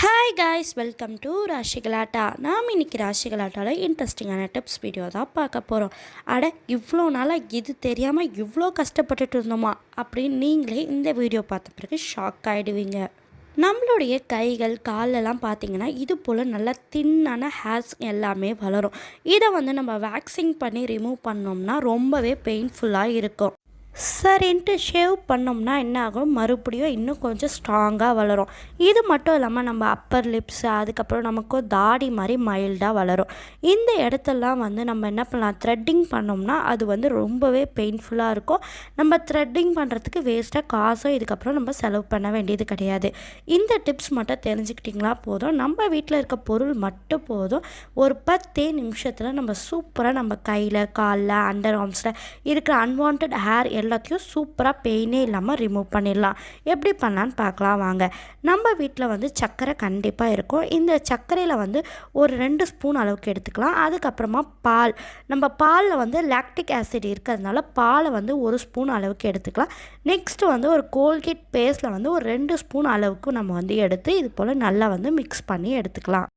Hi guys welcome to ராஷிகலாட்டா நாம் இன்னைக்கு ராஷிகலாட்டாவில் இன்ட்ரெஸ்டிங்கான டிப்ஸ் வீடியோ தான் பார்க்க போகிறோம் அட இவ்வளோ நாளாக இது தெரியாமல் இவ்வளோ கஷ்டப்பட்டுட்டு இருந்தோமா? அப்படின்னு நீங்களே இந்த வீடியோ பார்த்த பிறகு ஷாக் ஆகிடுவீங்க நம்மளுடைய கைகள் காலெல்லாம் பார்த்தீங்கன்னா இது போல் நல்லா தின்னான ஹேர்ஸ் எல்லாமே வளரும். இதை வந்து நம்ம வேக்சிங் பண்ணி ரிமூவ் பண்ணோம்னா ரொம்பவே பெயின்ஃபுல்லாக இருக்கும். சரின்ட்டு ஷேவ் பண்ணோம்னா என்ன ஆகும் மறுபடியும் இன்னும் கொஞ்சம் ஸ்ட்ராங்காக வளரும். இது மட்டும் இல்லாமல் நம்ம அப்பர் லிப்ஸ் அதுக்கப்புறம் நமக்கு தாடி மாதிரி மைல்டாக வளரும். இந்த இடத்தெல்லாம் வந்து நம்ம என்ன பண்ணலாம்? த்ரெட்டிங் பண்ணோம்னா அது வந்து ரொம்பவே பெயின்ஃபுல்லாக இருக்கும். நம்ம த்ரெட்டிங் பண்ணுறதுக்கு வேஸ்ட்டாக காசும் இதுக்கப்புறம் நம்ம செலவு பண்ண வேண்டியது கிடையாது. இந்த டிப்ஸ் மட்டும் தெரிஞ்சுக்கிட்டிங்களா? போதும். நம்ம வீட்டில் இருக்க பொருள் மட்டும் போதும். ஒரு பத்தே நிமிஷத்தில் நம்ம சூப்பராக நம்ம கையில் காலில் அண்டர் ஆர்ம்ஸில் இருக்கிற அன்வான்ட் ஹேர் எல்லாத்தையும் சூப்பராக பெயினே இல்லாமல் ரிமூவ் பண்ணிடலாம். எப்படி பண்ணலான்னு பார்க்கலாம் வாங்க. நம்ம வீட்டில் வந்து சர்க்கரை கண்டிப்பாக இருக்கும். இந்த சர்க்கரையில் வந்து ஒரு ரெண்டு ஸ்பூன் அளவுக்கு எடுத்துக்கலாம். அதுக்கப்புறமா பால். நம்ம பாலில் வந்து லாக்டிக் ஆசிட் இருக்கிறதுனால பாலை வந்து ஒரு ஸ்பூன் அளவுக்கு எடுத்துக்கலாம். நெக்ஸ்ட்டு வந்து ஒரு கோல்கேட் பேஸ்ட்டில் வந்து ஒரு ரெண்டு ஸ்பூன் அளவுக்கு நம்ம வந்து எடுத்து இது போல் நல்லா வந்து மிக்ஸ் பண்ணி எடுத்துக்கலாம்.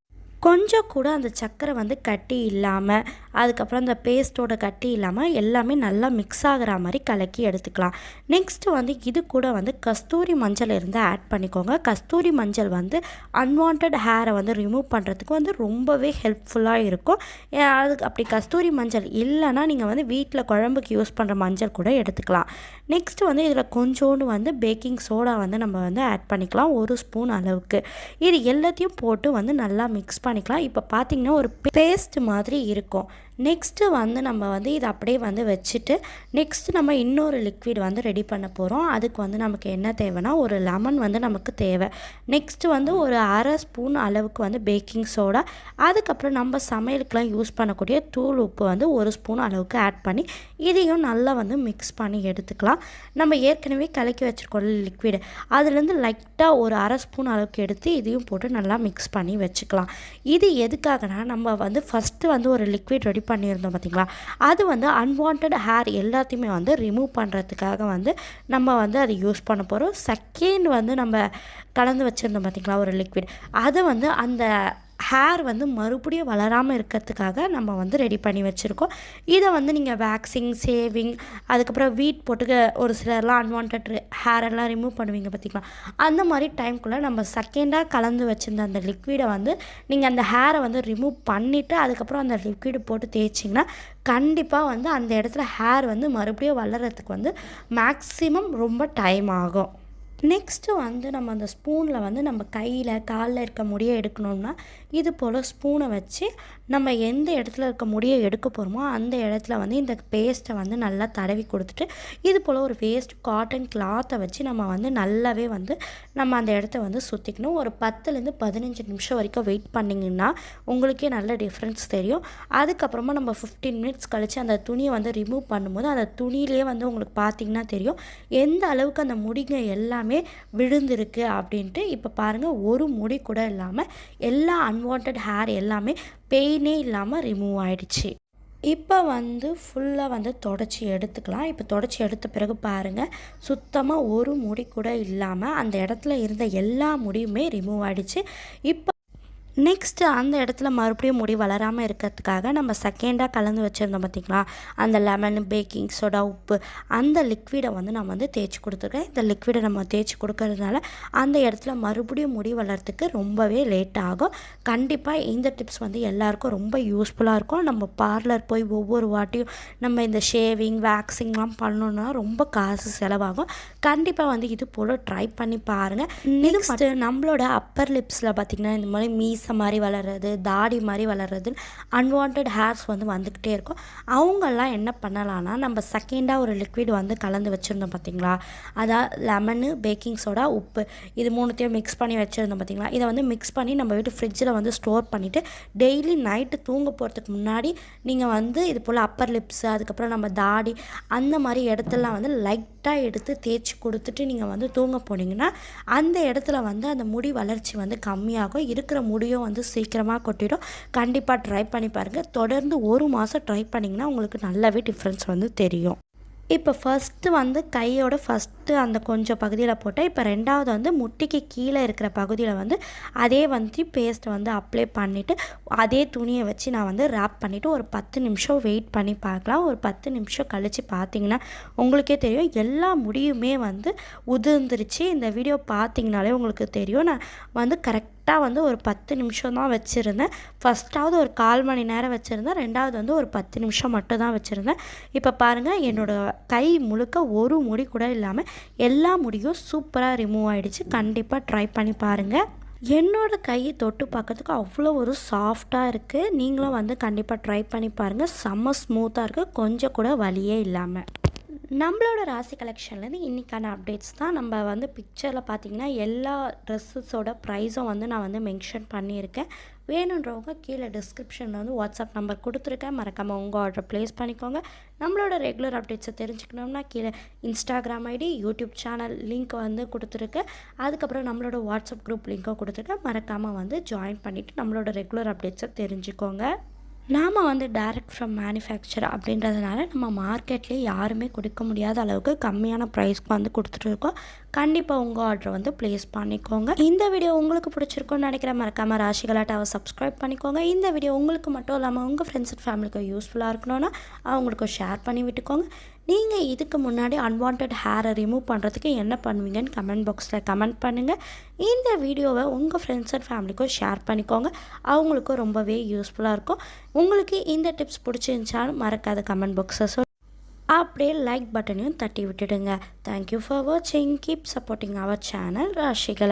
கொஞ்சம் கூட அந்த சர்க்கரை வந்து கட்டி இல்லாமல் அதுக்கப்புறம் அந்த பேஸ்ட்டோட கட்டி இல்லாமல் எல்லாமே நல்லா மிக்ஸ் ஆகிற மாதிரி கலக்கி எடுத்துக்கலாம். நெக்ஸ்ட்டு வந்து இது கூட வந்து கஸ்தூரி மஞ்சள் இருந்து ஆட் பண்ணிக்கோங்க. கஸ்தூரி மஞ்சள் வந்து அன்வான்ட் ஹேரை வந்து ரிமூவ் பண்ணுறதுக்கு வந்து ரொம்பவே ஹெல்ப்ஃபுல்லாக இருக்கும். ஏன் அதுக்கு அப்படி கஸ்தூரி மஞ்சள் இல்லைன்னா நீங்கள் வந்து வீட்டில் குழம்புக்கு யூஸ் பண்ணுற மஞ்சள் கூட எடுத்துக்கலாம். நெக்ஸ்ட்டு வந்து இதில் கொஞ்சோண்டு வந்து பேக்கிங் சோடா வந்து நம்ம வந்து ஆட் பண்ணிக்கலாம். ஒரு ஸ்பூன் அளவுக்கு. இது எல்லாத்தையும் போட்டு வந்து நல்லா மிக்ஸ் பண்ணிக்கலாம். இப்போ பார்த்தீங்கன்னா ஒரு பேஸ்ட் மாதிரி இருக்கும். நெக்ஸ்ட்டு வந்து நம்ம வந்து இதை அப்படியே வந்து வச்சுட்டு நெக்ஸ்ட்டு நம்ம இன்னொரு லிக்விட் வந்து ரெடி பண்ண போகிறோம் அதுக்கு வந்து நமக்கு என்ன தேவைன்னா ஒரு லெமன் வந்து நமக்கு தேவை. நெக்ஸ்ட்டு வந்து ஒரு அரை ஸ்பூன் அளவுக்கு வந்து பேக்கிங் சோடா அதுக்கப்புறம் நம்ம சமையலுக்கெலாம் யூஸ் பண்ணக்கூடிய தூள் உப்பு வந்து ஒரு ஸ்பூன் அளவுக்கு ஆட் பண்ணி இதையும் நல்லா வந்து மிக்ஸ் பண்ணி எடுத்துக்கலாம். நம்ம ஏற்கனவே கலக்கி வச்சுருக்கோம் லிக்விடு அதுலேருந்து லைட்டாக ஒரு அரை ஸ்பூன் அளவுக்கு எடுத்து இதையும் போட்டு நல்லா மிக்ஸ் பண்ணி வச்சுக்கலாம். இது எதுக்காகனா நம்ம வந்து ஃபஸ்ட்டு வந்து ஒரு லிக்விட் ரெடி பண்ணியிருந்தோம் பார்த்திங்களா? அது வந்து அன்வான்ட் ஹேர் எல்லாத்தையுமே வந்து ரிமூவ் பண்ணுறதுக்காக வந்து நம்ம வந்து அதை யூஸ் பண்ண போகிறோம் செகண்ட் வந்து நம்ம கலந்து வச்சுருந்தோம் பார்த்திங்களா? ஒரு லிக்விட் அது வந்து அந்த ஹேர் வந்து மறுபடியும் வளராமல் இருக்கிறதுக்காக நம்ம வந்து ரெடி பண்ணி வச்சுருக்கோம். இதை வந்து நீங்கள் வேக்சிங் சேவிங் அதுக்கப்புறம் வீட் போட்டுக்க ஒரு சிலர்லாம் அன்வான்ட் ஹேரெல்லாம் ரிமூவ் பண்ணுவீங்க பார்த்திங்களா அந்த மாதிரி டைம்குள்ளே நம்ம செகண்டாக கலந்து வச்சுருந்த அந்த லிக்விடை வந்து நீங்கள் அந்த ஹேரை வந்து ரிமூவ் பண்ணிவிட்டு அதுக்கப்புறம் அந்த லிக்விடு போட்டு தேய்ச்சிங்கன்னா கண்டிப்பாக வந்து அந்த இடத்துல ஹேர் வந்து மறுபடியும் வளர்கிறதுக்கு வந்து மேக்ஸிமம் ரொம்ப டைம் ஆகும். நெக்ஸ்ட்டு வந்து நம்ம அந்த ஸ்பூனில் வந்து நம்ம கையில் காலில் இருக்க முடியை எடுக்கணும்னா இது போல் ஸ்பூனை வச்சு நம்ம எந்த இடத்துல இருக்க முடியை எடுக்க போகிறோமோ அந்த இடத்துல வந்து இந்த பேஸ்ட்டை வந்து நல்லா தடவி கொடுத்துட்டு இது போல் ஒரு வேஸ்ட் காட்டன் கிளாத்தை வச்சு நம்ம வந்து நல்லாவே வந்து நம்ம அந்த இடத்த வந்து சுற்றிக்கணும் ஒரு பத்துலேருந்து பதினஞ்சு நிமிஷம் வரைக்கும் வெயிட் பண்ணிங்கன்னா உங்களுக்கே நல்ல டிஃப்ரென்ஸ் தெரியும். அதுக்கப்புறமா நம்ம ஃபிஃப்டீன் மினிட்ஸ் கழித்து அந்த துணியை வந்து ரிமூவ் பண்ணும்போது அந்த துணியிலே வந்து உங்களுக்கு பார்த்திங்கன்னா தெரியும் எந்த அளவுக்கு அந்த முடிங்க எல்லாமே விழுந்திருக்கு அப்படின்ட்டு இப்போ பாருங்கள் ஒரு முடி கூட இல்லாமல் எல்லா அன்வான்ட் ஹேர் எல்லாமே பெயினே இல்லாமல் ரிமூவ் ஆயிடுச்சு. இப்போ வந்து ஃபுல்லாக வந்து தொடச்சி எடுத்துக்கலாம். இப்போ தொடச்சி எடுத்த பிறகு பாருங்கள் சுத்தமாக ஒரு முடி கூட இல்லாமல் அந்த இடத்துல இருந்த எல்லா முடியுமே ரிமூவ் ஆகிடுச்சு இப்போ நெக்ஸ்ட்டு அந்த இடத்துல மறுபடியும் முடி வளராமல் இருக்கிறதுக்காக நம்ம செகண்டாக கலந்து வச்சுருந்தோம் பார்த்திங்களா? அந்த லெமன் பேக்கிங் சோடா உப்பு அந்த லிக்விடை வந்து நம்ம வந்து தேய்ச்சி கொடுத்துருக்கேன் இந்த லிக்விடை நம்ம தேய்ச்சி கொடுக்கறதுனால அந்த இடத்துல மறுபடியும் முடி வளர்கிறதுக்கு ரொம்பவே லேட் ஆகும். கண்டிப்பாக இந்த டிப்ஸ் வந்து எல்லாருக்கும் ரொம்ப யூஸ்ஃபுல்லாக இருக்கும். நம்ம பார்லர் போய் ஒவ்வொரு வாட்டியும் நம்ம இந்த ஷேவிங் வேக்சிங்லாம் பண்ணணுன்னா ரொம்ப காசு செலவாகும். கண்டிப்பாக வந்து இது போல் ட்ரை பண்ணி பாருங்கள் நெக்ஸ்ட்டு நம்மளோட அப்பர் லிப்ஸில் பார்த்திங்கன்னா இந்த மாதிரி மீசை மாதிரி வளர்றது தாடி மாதிரி வளர்றது அன்வான்ட் ஹேர்ஸ் வந்து வந்துக்கிட்டே இருக்கும். அவங்கெல்லாம் என்ன பண்ணலான்னா நம்ம செகண்டாக ஒரு லிக்விட் வந்து கலந்து வச்சுருந்தோம் பார்த்திங்களா அதாவது லெமனு பேக்கிங் சோடா உப்பு இது மூணுத்தையும் மிக்ஸ் பண்ணி வச்சுருந்தோம் பார்த்திங்களா இதை வந்து மிக்ஸ் பண்ணி நம்ம வீட்டு ஃப்ரிட்ஜில் வந்து ஸ்டோர் பண்ணிவிட்டு டெய்லி நைட்டு தூங்க போகிறதுக்கு முன்னாடி நீங்கள் வந்து இது போல் அப்பர் லிப்ஸு அதுக்கப்புறம் நம்ம தாடி அந்த மாதிரி இடத்துலலாம் வந்து லைட்டாக எடுத்து தேய்ச்சி கொடுத்துட்டு நீங்கள் வந்து தூங்க போனீங்கன்னா அந்த இடத்துல வந்து அந்த முடி வளர்ச்சி வந்து கம்மியாகும். இருக்கிற முடி முடியும் வந்து சீக்கிரமாக கொட்டிடும். கண்டிப்பாக ட்ரை பண்ணி பாருங்கள் தொடர்ந்து ஒரு மாதம் ட்ரை பண்ணிங்கன்னா உங்களுக்கு நல்லாவே டிஃப்ரென்ஸ் வந்து தெரியும். இப்போ ஃபஸ்ட்டு வந்து கையோட ஃபஸ்ட்டு அந்த கொஞ்சம் பகுதியில் போட்டேன் இப்போ ரெண்டாவது வந்து முட்டிக்கு கீழே இருக்கிற பகுதியில் வந்து அதே வந்து பேஸ்ட்டை வந்து அப்ளை பண்ணிவிட்டு அதே துணியை வச்சு நான் வந்து ரேப் பண்ணிவிட்டு ஒரு பத்து நிமிஷம் வெயிட் பண்ணி பார்க்கலாம். ஒரு பத்து நிமிஷம் கழித்து பார்த்தீங்கன்னா உங்களுக்கே தெரியும். எல்லா முடியுமே வந்து உதிர்ந்துருச்சு. இந்த வீடியோ பார்த்தீங்கனாலே உங்களுக்கு தெரியும். நான் வந்து கரெக்ட் கரெக்டாக வந்து ஒரு பத்து நிமிஷம் தான் வச்சுருந்தேன். ஃபஸ்ட்டாவது ஒரு கால் மணி நேரம் வச்சுருந்தேன். ரெண்டாவது வந்து ஒரு பத்து நிமிஷம் மட்டும் தான் வச்சுருந்தேன். இப்போ பாருங்கள் என்னோடய கை முழுக்க ஒரு முடி கூட இல்லாமல் எல்லா முடியும் சூப்பராக ரிமூவ் ஆகிடுச்சு கண்டிப்பாக ட்ரை பண்ணி பாருங்கள் என்னோட கை தொட்டு பார்க்கறதுக்கு அவ்வளோ ஒரு சாஃப்டாக இருக்குது நீங்களும் வந்து கண்டிப்பாக ட்ரை பண்ணி பாருங்கள் செம்ம ஸ்மூத்தாக இருக்குது கொஞ்சம் கூட வலியே இல்லாமல் நம்மளோட ராசி கலெக்ஷன்லேருந்து இன்றைக்கான அப்டேட்ஸ் தான். நம்ம வந்து பிக்சரில் பார்த்தீங்கன்னா எல்லா ட்ரெஸ்ஸஸோட ப்ரைஸும் வந்து நான் வந்து மென்ஷன் பண்ணியிருக்கேன். வேணுன்றவங்க கீழே டிஸ்கிரிப்ஷனில் வந்து வாட்ஸ்அப் நம்பர் கொடுத்துருக்கேன். மறக்காமல் உங்கள் ஆர்டர் ப்ளேஸ் பண்ணிக்கோங்க. நம்மளோட ரெகுலர் அப்டேட்ஸை தெரிஞ்சுக்கணும்னா கீழே Instagram ID YouTube channel link வந்து கொடுத்துருக்கேன். அதுக்கப்புறம் நம்மளோட வாட்ஸ்அப் குரூப் லிங்க்கும் கொடுத்துருக்கேன். மறக்காமல் வந்து ஜாயின் பண்ணிவிட்டு நம்மளோட ரெகுலர் அப்டேட்ஸை தெரிஞ்சுக்கோங்க. நாம் வந்து டைரக்ட் ஃப்ரம் மேனுஃபேக்சர் அப்படின்றதுனால நம்ம மார்க்கெட்லேயே யாருமே கொடுக்க முடியாத அளவுக்கு கம்மியான ப்ரைஸ்க்கு வந்து கொடுத்துட்ருக்கோம் கண்டிப்பாக உங்கள் ஆர்டரை வந்து ப்ளேஸ் பண்ணிக்கோங்க. இந்த வீடியோ உங்களுக்கு பிடிச்சிருக்குன்னு நினைக்கிற மறக்காமல் ராசிகளாட்டாவை சப்ஸ்கிரைப் பண்ணிக்கோங்க. இந்த வீடியோ உங்களுக்கு மட்டும் இல்லாமல் உங்கள் ஃப்ரெண்ட்ஸ் அண்ட் ஃபேமிலிக்கு யூஸ்ஃபுல்லாக இருக்கணும்னா அவங்களுக்கும் ஷேர் பண்ணி விட்டுக்கோங்க. நீங்கள் இதுக்கு முன்னாடி அன்வான்ட் ஹேரை ரிமூவ் பண்ணுறதுக்கு என்ன பண்ணுவீங்கன்னு கமெண்ட் பாக்ஸில் கமெண்ட் பண்ணுங்கள் இந்த வீடியோவை உங்கள் ஃப்ரெண்ட்ஸ் அண்ட் ஃபேமிலிக்கும் ஷேர் பண்ணிக்கோங்க. அவங்களுக்கும் ரொம்பவே யூஸ்ஃபுல்லாக இருக்கும். உங்களுக்கு இந்த டிப்ஸ் பிடிச்சிருந்துச்சாலும் மறக்காத கமெண்ட் பாக்ஸை அப்படியே லைக் பட்டனையும் தட்டி விட்டுடுங்க. தேங்க்யூ ஃபார் வாட்சிங் கீப் சப்போர்ட்டிங் அவர் சேனல் ராஷிகலா